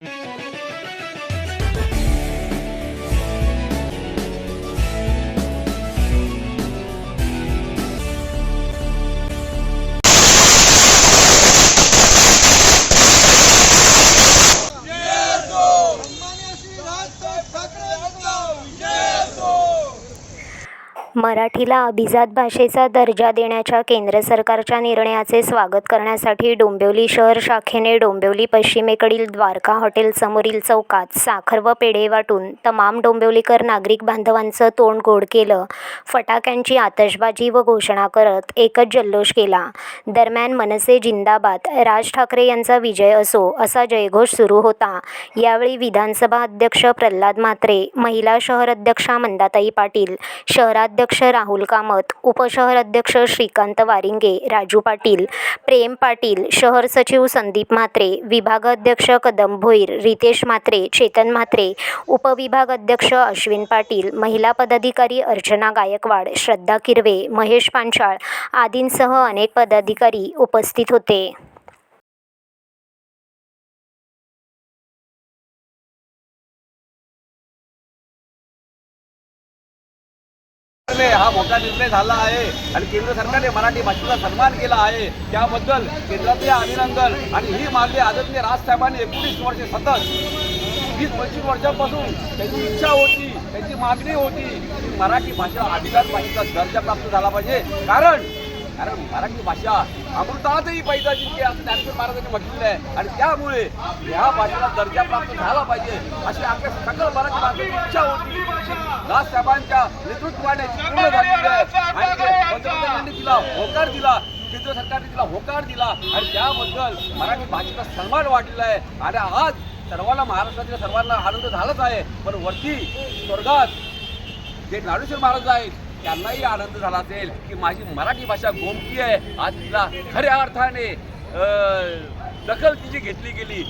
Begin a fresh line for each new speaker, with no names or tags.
Thank you. मराठीला अभिजात भाषेचा दर्जा देण्याच्या केंद्र सरकारच्या निर्णयाचे स्वागत करण्यासाठी डोंबिवली शहर शाखेने डोंबिवली पश्चिमेकडील द्वारका हॉटेलसमोरील चौकात साखर व पेढे वाटून तमाम डोंबिवलीकर नागरिक बांधवांचं तोंड गोड केलं. फटाक्यांची आतषबाजी व घोषणा करत एकच जल्लोष केला. दरम्यान मनसे जिंदाबाद राज ठाकरे यांचा विजय असो असा जयघोष सुरू होता. यावेळी विधानसभा अध्यक्ष प्रल्हाद म्हात्रे महिला शहर अध्यक्षा मंदाताई पाटील शहराध्यक्ष अध्यक्ष राहुल कामत उपशहर अध्यक्ष श्रीकांत वारिंगे राजू पाटील प्रेम पाटील शहर सचिव संदीप म्हात्रे विभाग अध्यक्ष कदम भोईर रितेश म्हात्रे चेतन म्हात्रे उपविभाग अध्यक्ष अश्विन पाटील महिला पदाधिकारी अर्चना गायकवाड श्रद्धा किरवे महेश पांचाळ आदींसह अनेक पदाधिकारी उपस्थित होते.
हा मोठा निर्णय झाला आहे आणि केंद्र सरकारने मराठी भाषेचा सन्मान केला आहे. त्याबद्दल केंद्राचे अभिनंदन आणि ही मागणी आदरणीय राजसाहेबांनी एकोणीस वर्षे सतत वीस पंचवीस वर्षापासून त्यांची इच्छा होती त्यांची मागणी होती की मराठी भाषा अधिकार भाषेचा दर्जा प्राप्त झाला पाहिजे. कारण कारण मराठी भाषा अमृतातही पैसा जिंके असं ज्ञानेश्वर महाराजांनी म्हटलेलं आहे. आणि त्यामुळे ह्या भाषेला दर्जा प्राप्त झाला पाहिजे अशी आपल्या सकल मराठी भाषेची इच्छा होती. राजसाहेबांच्या नेतृत्वाने पूर्ण झालेली आहे. आणि पंतप्रधानांनी तिला होकार दिला केंद्र सरकारने तिला होकार दिला आणि त्याबद्दल मराठी भाषेचा सन्मान वाढलेला आहे. आणि आज सर्वांना महाराष्ट्रातील सर्वांना आनंद झालाच आहे. पण वरती स्वर्गात जे ज्ञानेश्वर महाराज आहेत त्यांनाही आनंद झाला असेल की माझी मराठी भाषा गोमती आहे. आज तिला खऱ्या अर्थाने अं, दखल तिची घेतली गेली.